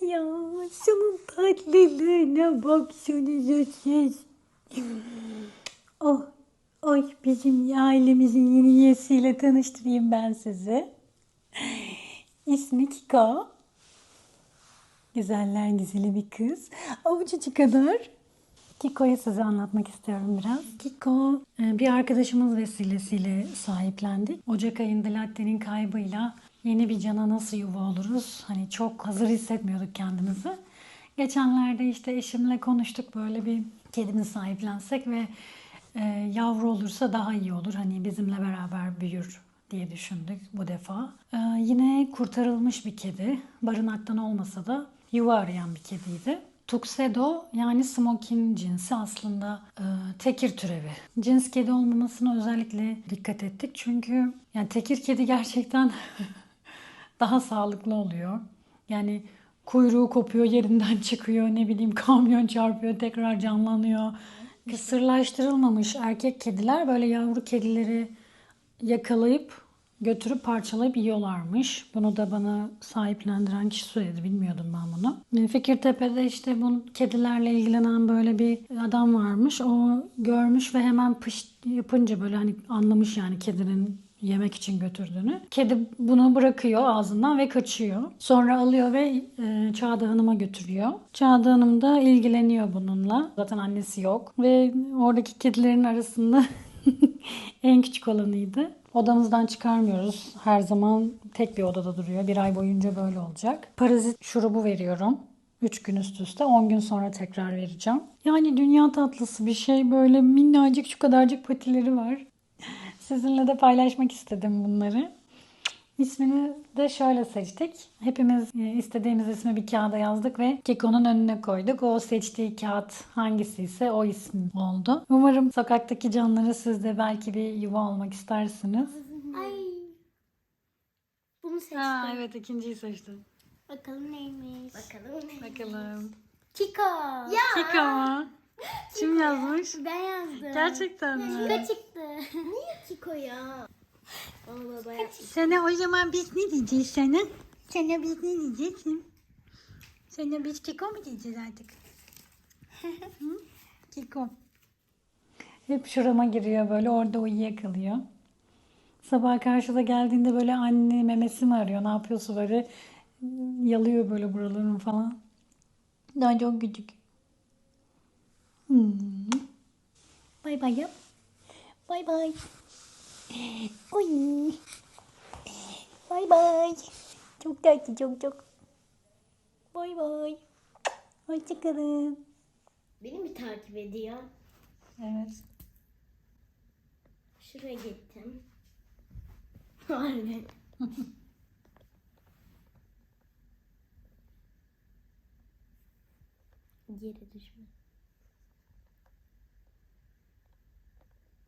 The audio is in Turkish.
Ya şunun tatlılığına baksanıza siz. Oh, oy bizim ailemizin yeni üyesiyle tanıştırayım ben sizi. İsmi Kiko. Güzeller güzeli bir kız. Avucucu kadar. Kiko'yu size anlatmak istiyorum biraz. Kiko e, bir arkadaşımız vesilesiyle sahiplendik. Ocak ayında Latte'nin kaybıyla yeni bir cana nasıl yuva oluruz? Hani çok hazır hissetmiyorduk kendimizi. Geçenlerde işte eşimle konuştuk böyle bir kedimiz sahiplensek ve e, yavru olursa daha iyi olur. Hani bizimle beraber büyür diye düşündük bu defa. E, yine kurtarılmış bir kedi. Barınaktan olmasa da yuva arayan bir kediydi. Tuxedo yani smokin cinsi aslında e, tekir türevi. Cins kedi olmamasına özellikle dikkat ettik. Çünkü yani tekir kedi gerçekten daha sağlıklı oluyor. Yani kuyruğu kopuyor, yerinden çıkıyor, ne bileyim kamyon çarpıyor, tekrar canlanıyor. Kısırlaştırılmamış erkek kediler böyle yavru kedileri yakalayıp götürüp parçalayıp yiyorlarmış. Bunu da bana sahiplendiren kişi söyledi. Bilmiyordum ben bunu. E, Fikirtepe'de işte bu kedilerle ilgilenen böyle bir adam varmış. O görmüş ve hemen pış yapınca böyle hani anlamış yani kedinin yemek için götürdüğünü. Kedi bunu bırakıyor ağzından ve kaçıyor. Sonra alıyor ve e, Çağda Hanım'a götürüyor. Çağda Hanım da ilgileniyor bununla. Zaten annesi yok. Ve oradaki kedilerin arasında en küçük olanıydı. Odamızdan çıkarmıyoruz. Her zaman tek bir odada duruyor. Bir ay boyunca böyle olacak. Parazit şurubu veriyorum. 3 gün üst üste. 10 gün sonra tekrar vereceğim. Yani dünya tatlısı bir şey. Böyle minnacık şu kadarcık patileri var. Sizinle de paylaşmak istedim bunları. İsmini de şöyle seçtik. Hepimiz e, istediğimiz ismi bir kağıda yazdık ve Kiko'nun önüne koyduk. O seçtiği kağıt hangisi ise o isim oldu. Umarım sokaktaki canlara siz de belki bir yuva olmak istersiniz. Ay. Bunu seçtim. Ha, evet ikinciyi seçtim. Bakalım neymiş. Bakalım neymiş. Bakalım. Kiko. Ya. Kiko mu? Kim yazmış? Ben yazdım. Gerçekten mi? Kiko çıktı. Niye Kiko ya? Baba. Sana o zaman biz ne diyeceğiz sana? Sana biz ne diyeceğiz? Sana biz Kiko mu diyeceğiz artık? Hı? Kiko. Hep şurama giriyor böyle orada uyuyakalıyor. Sabah karşıda geldiğinde böyle anne memesi mi arıyor ne yapıyorsa böyle yalıyor böyle buralarını falan. Daha çok küçük. Hmm. Bay bay yap. Bay bay. Oy. Bay bay. Çok tatlı çok çok. Bay bay. Hoşçakalın. Beni mi takip ediyor? Evet. Şuraya gittim. Harbi. Geri düşme.